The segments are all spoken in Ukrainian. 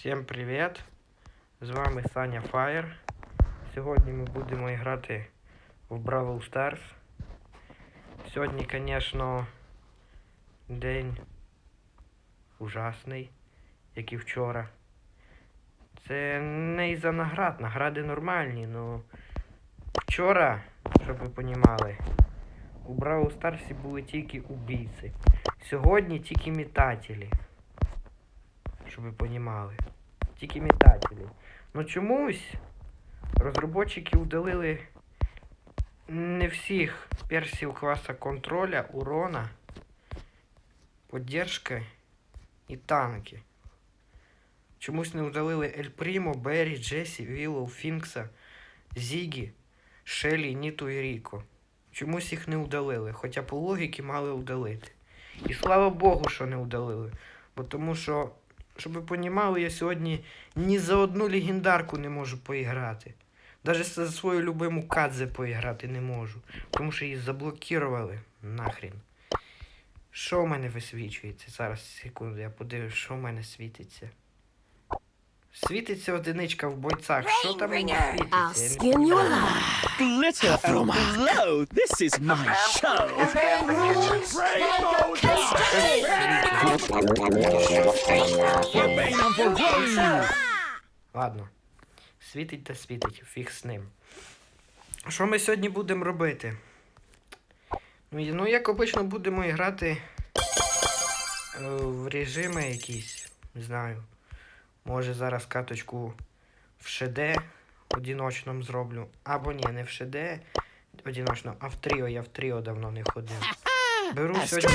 Всім привіт! З вами Саня Фаєр. Сьогодні ми будемо грати в Brawl Stars. Сьогодні, звісно, день ужасний, як і вчора. Це не із-за наград, награди нормальні, ну вчора, щоб ви понімали, у Brawl Stars були тільки убійці. Сьогодні тільки метателі. Щоб ви понімали. Тільки метателі. Ну чомусь розробники удалили не всіх персів класа контроля, урона, поддержки і танки. Чомусь не удалили Ель Прімо, Беррі, Джесі, Віллоу, Фінкса, Зігі, Шелі, Ніту і Ріко. Чомусь їх не удалили, хоча по логіки мали удалити. І слава Богу, що не удалили. Бо тому що, щоб ви понімали, я сьогодні ні за одну легендарку не можу поіграти. Даже за свою любиму Кадзе поіграти не можу. Тому що її заблокували нахрен. Що в мене висвічується? Зараз, секунду, я подивлюсь, що в мене світиться. Світиться одиничка в бойцах. Що там мені світиться? Glitter and glow. This is my show. Ладно. Світить та світить, фіг з ним. Що ми сьогодні будемо робити? Ну, ну як обично будемо грати е, в режими якісь. Не знаю. Може зараз каточку в ШД одиночному зроблю. Або ні, не в ШД одиночно, а в тріо. Я в тріо давно не ходив. Беру сьогодні.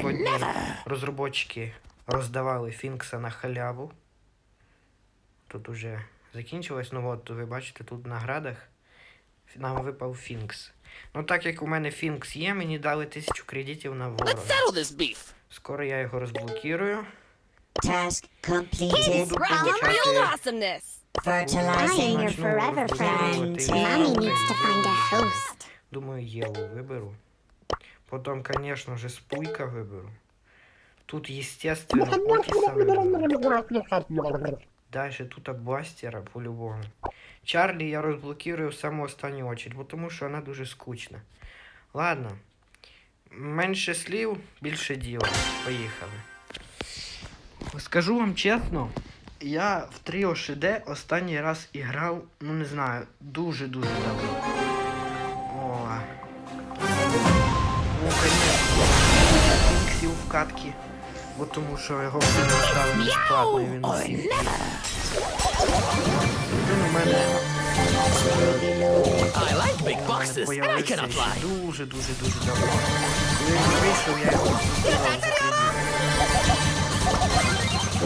Сьогодні розробники роздавали Фінкса на халяву. Тут уже закінчилось. Ну от ви бачите, тут в наградах нам випав Фінкс. Ну так як у мене Фінкс є, мені дали тисячу кредитів на ворога. Скоро я його розблокірую. Task completed. Буду получати. Fertilizing your forever friend. Mommy needs to find a host. Думаю, Єву виберу. Потім, звісно же, спуйка виберу. Тут, естественно, виберу. Дальше тут Бастера по-любому. Чарлі я розблокирую в саму останню очередь, бо тому що вона дуже скучна. Ладно. Менше слів, більше діла. Поїхали. Скажу вам чесно, я в Тріо ШД останній раз іграв, ну не знаю, дуже-дуже давно. О. Ну, конечно. Фінксів в катки. Бо тому що його стали безплатно і він. Він у мене I like big boxes, and I появився can дуже, дуже, дуже давно. Коли він вийшов, я його купував за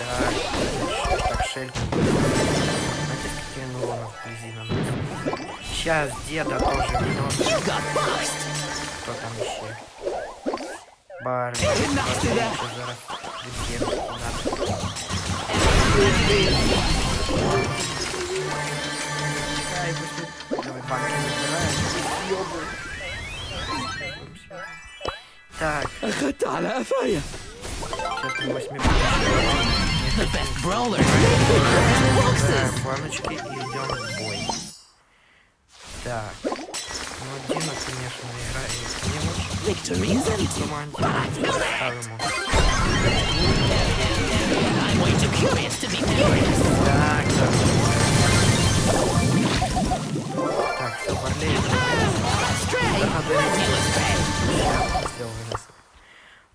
Да. Так. шелька. шельку. Накинь урона вблизи на нас. Сейчас деда тоже минус. Кто там еще? Барби. Зараз бюджет надо. Чекай, пусть давай банки забираем. Так. Ах, Таля, Афая! все, Барлей. Stray. Tail astray. Все, вынес.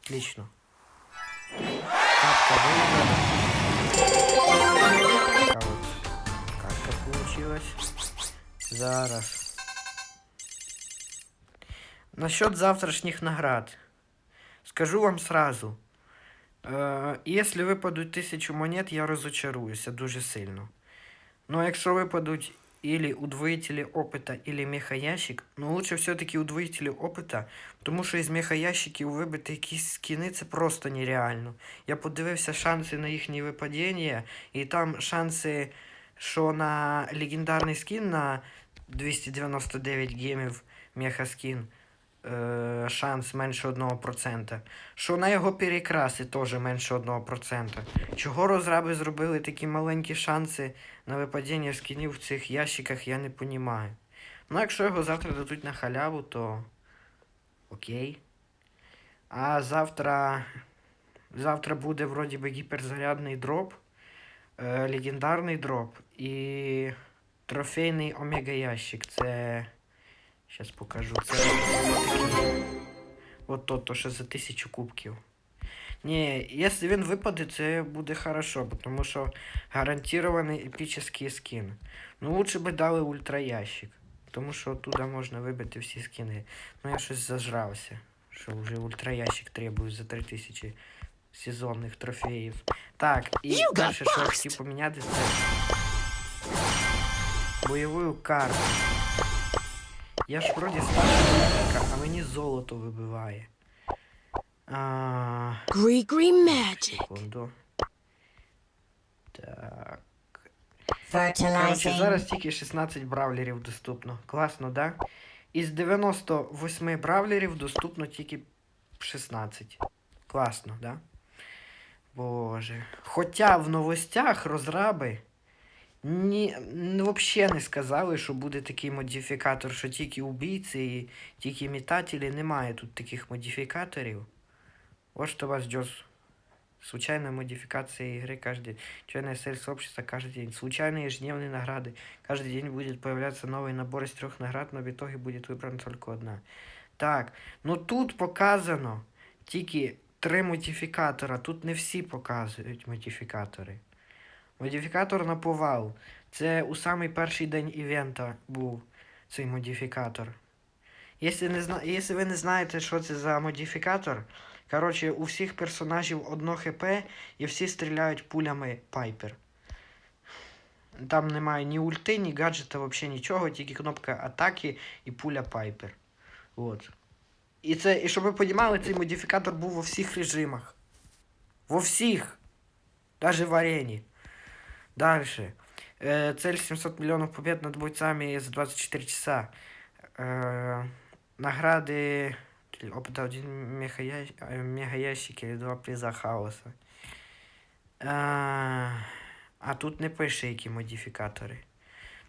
Отлично. Такая вот катка получилась. Зараз. Насчет завтрашних наград. Скажу вам сразу. Е, Если випадуть тисячу монет, я розочаруюся дуже сильно. Ну, а якщо випадуть или удвоители опыта, или мехаящик, ну лучше все-таки удвоители опыта, тому що із мехаящиків вибити якісь скіни це просто нереально. Я подивився шанси на їхнє випадіння, і там шанси, що на легендарний скін на 299 гемів мехаскін, е, шанс менше 1%. Що на його перекраси теж менше 1%. Чого розраби зробили такі маленькі шанси на випадіння скінів в цих ящиках, я не понімаю. Ну, якщо його завтра дадуть на халяву, то окей. А завтра. Завтра буде вроді би гіперзарядний дроп, е, легендарний дроп і трофейний омега ящик. Це. Щас покажу. Це такий. От то, то, що за тисячу кубків. Ні, якщо він випаде, це буде хорошо, тому що гарантований епічний скін. Ну, лучше би дали ультраящик. Тому що оттуда можна вибити всі скини. Ну я щось зажрався. Що вже ультраящик требує за 3000 сезонних трофеїв. Так, і перше, що я хотів поміняти, це бойову карту. Я ж вроді старша, а мені золото вибиває. А, Gree Magic. секунду. Так. Fertilizing. зараз тільки 16 бравлерів доступно. Класно, да? Із 98 бравлерів доступно тільки 16. Класно, да? Боже. Хоча в новостях розраби ні, взагалі не сказали, що буде такий модифікатор, що тільки убійці і тільки метателі. Немає тут таких модифікаторів. Вот что вас ждет. Случайная модификация игры каждый день. Чайная цель сообщества каждый день. Случайные ежедневные награды. Каждый день будет появляться новый набор из трех наград, но в итоге будет выбрана только одна. Так, ну тут показано тільки три модифікатора. Тут не всі показують модифікатори. Модифікатор на повал. Це у самий перший день івента був цей модифікатор. Якщо, не зна... Якщо ви не знаєте, що це за модифікатор, коротше, у всіх персонажів одно хп і всі стріляють пулями Пайпер. Там немає ні ульти, ні гаджета, взагалі нічого, тільки кнопка атаки і пуля Пайпер. От. І це, і щоб ви розуміли, цей модифікатор був во всіх режимах. Во всіх. Даже в арені. Дальше. Э, цель 700 миллионов побед над бойцами за 24 часа. Э, награды опыта один мегая... э, мегаящик или два приза хаоса. А, а тут не пише, які модифікатори.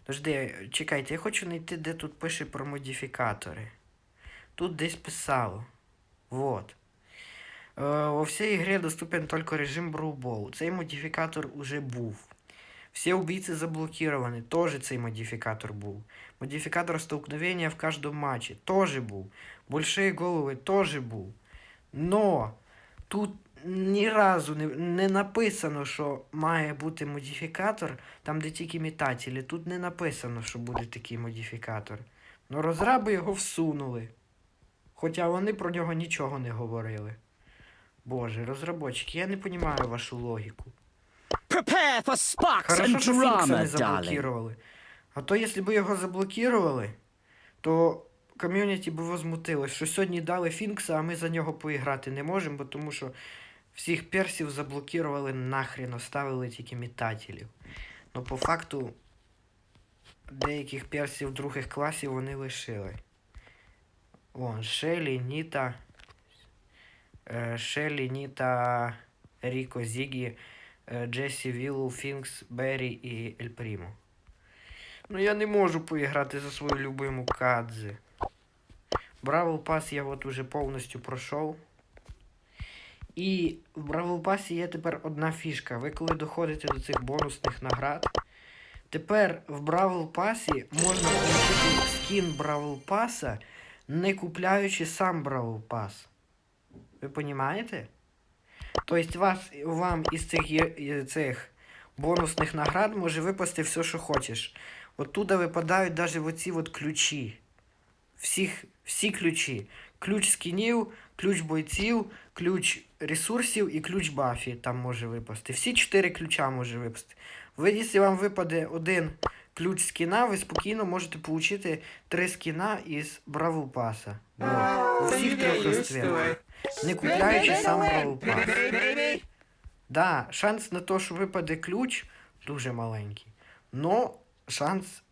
Дожди, чекайте, я хочу знайти, де тут пише про модифікатори. Тут десь писало. Вот. Э, Во всей игре доступен только режим Брубол. Цей модифікатор уже був. Всі убийцы заблокированы. Тоже цей модифікатор був. Модифікатор столкновения в каждом матче. Тоже був. Большие голови тоже був. Но тут ні разу не, не написано, що має бути модифікатор, там де тільки метателі. Тут не написано, що буде такий модифікатор. Ну розраби його всунули. Хоча вони про нього нічого не говорили. Боже, розробочики, я не розумію вашу логіку. Prepare for sparks Хорошо, and що Фінкса не darling. заблокировали. А то, якщо б його заблокировали, то ком'юніті би возмутилось, що сьогодні дали Фінкса, а ми за нього поіграти не можемо, бо тому що всіх персів заблокировали нахрен, оставили тільки метателів. Ну, по факту, деяких персів других класів вони лишили. Вон, Шелі, Ніта. е, Шелі, Ніта, Ріко, Зігі. Е, Джесі, Віллу, Фінкс, Беррі і Ель Прімо. Ну я не можу поіграти за свою любиму Кадзе. Бравл Пас я от уже повністю пройшов. І в Бравл Пасі є тепер одна фішка. Ви коли доходите до цих бонусних наград, тепер в Бравл Пасі можна отримати скін Бравл Паса, не купляючи сам Бравл Пас. Ви розумієте? Тобто вас, вам із цих, цих бонусних наград може випасти все, що хочеш. Оттуда випадають навіть оці от ключі. Всіх, всі ключі. Ключ скінів, ключ бойців, ключ ресурсів і ключ бафі там може випасти. Всі чотири ключа може випасти. Ви, якщо вам випаде один ключ скіна, ви спокійно можете отримати три скіна із Бравл Паса. Вот. Всіх трьох розцвітах. Не купляючи сам Бравл Пас. Да, шанс на те, що випаде ключ, дуже маленький. Но шанс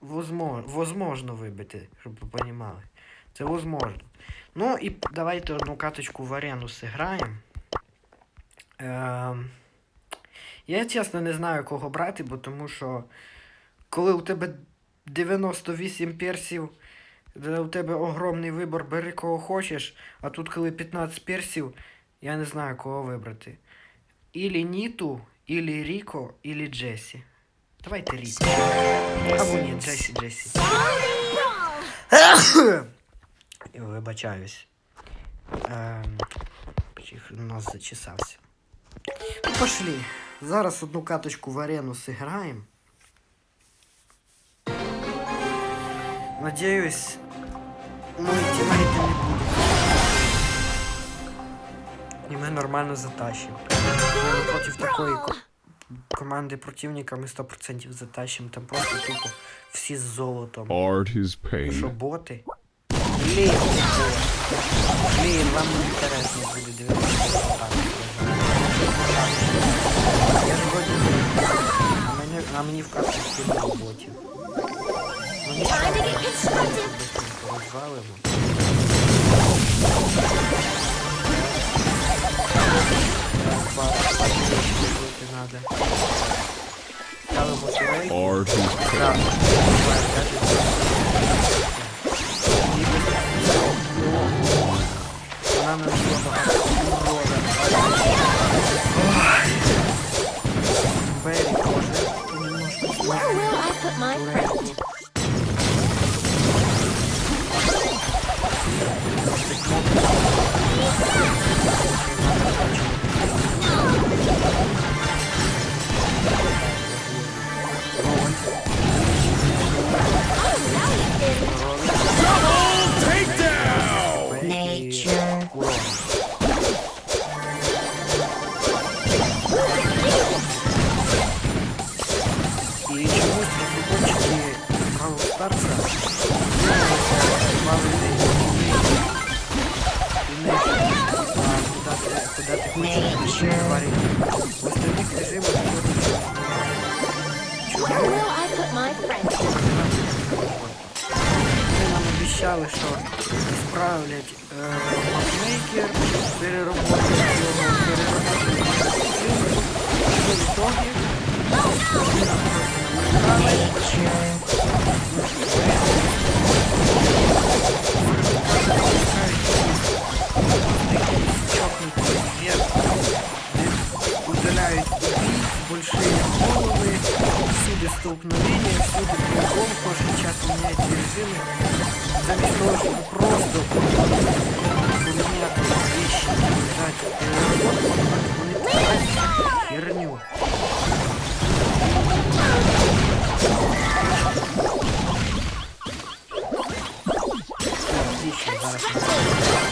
возможно, вибити, щоб ви розуміли. Це возможно. Ну і давайте одну каточку в арену зіграємо. Ем, я чесно не знаю, кого брати, бо тому що коли у тебе 98 персів, у тебе огромний вибір, бери кого хочеш, а тут коли 15 персів, я не знаю, кого вибрати. Ілі Ніту, ілі Ріко, ілі Джесі. Давайте Ріко. Або ні, Джесі, Джесі. Вибачаюсь. Ем, нос зачесався. Ну, пошли. Зараз одну каточку в арену зіграємо. Надіюсь, мої тімейти не. І ми нормально затащимо. Ми проти такої команди противника ми 100% затащимо. Там просто тупо всі з золотом. Art is Що боти? Блін. Блін, вам не інтересно буде дивитися. Я не- а мене, а мені в карту скинули ботів. Ну нічого, быстренько розвалимо. Зараз пару пачок зробити надо. Ставимо турельку. Art is pain. Так, буває, даже вона нам є багато урода. Бері теж немножко Обіцяли, що справлять е, мапмейкер, перероблять його, перероблять його. В итоге вони нам столкновения, всюду кругом кожа часто меняет режимы. Заместо того, чтобы просто у меня там вещи лежать, он херню. Отлично, хорошо.